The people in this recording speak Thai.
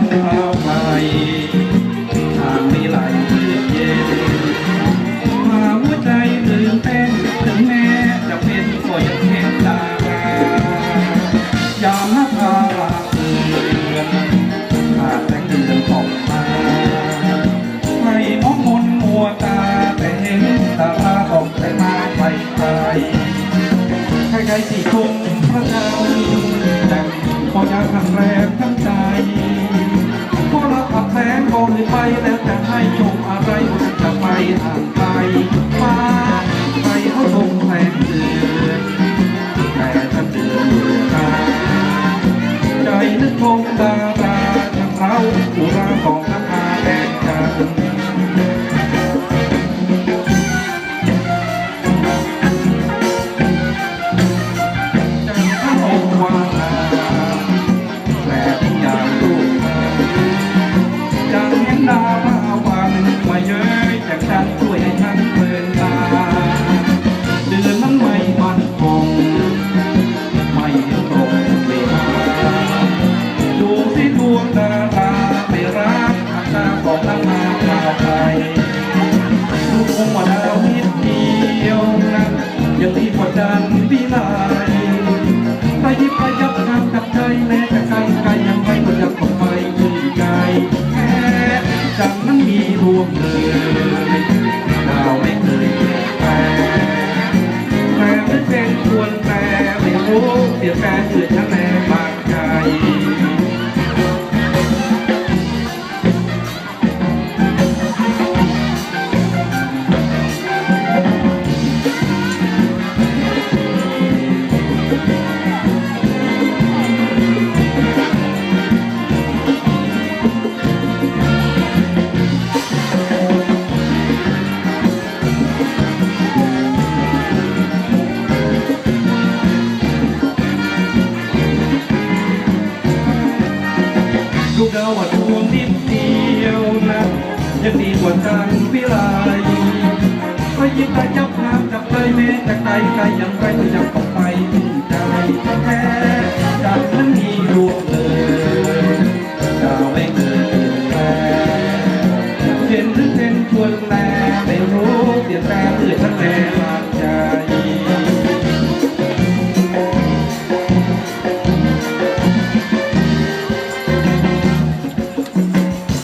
ำเอาไป ก็เหยไปแล้วจะให้ชมอะไรจะไปทางไกลไป nhớ chẳng tan 多 เจ้าว่าโทมนิดเดียวนะ ยังดีกว่าการวิไลพรยิบตาจับน้ำจับใจแม้จากใจไกลยังไกลก็ยังต้องไป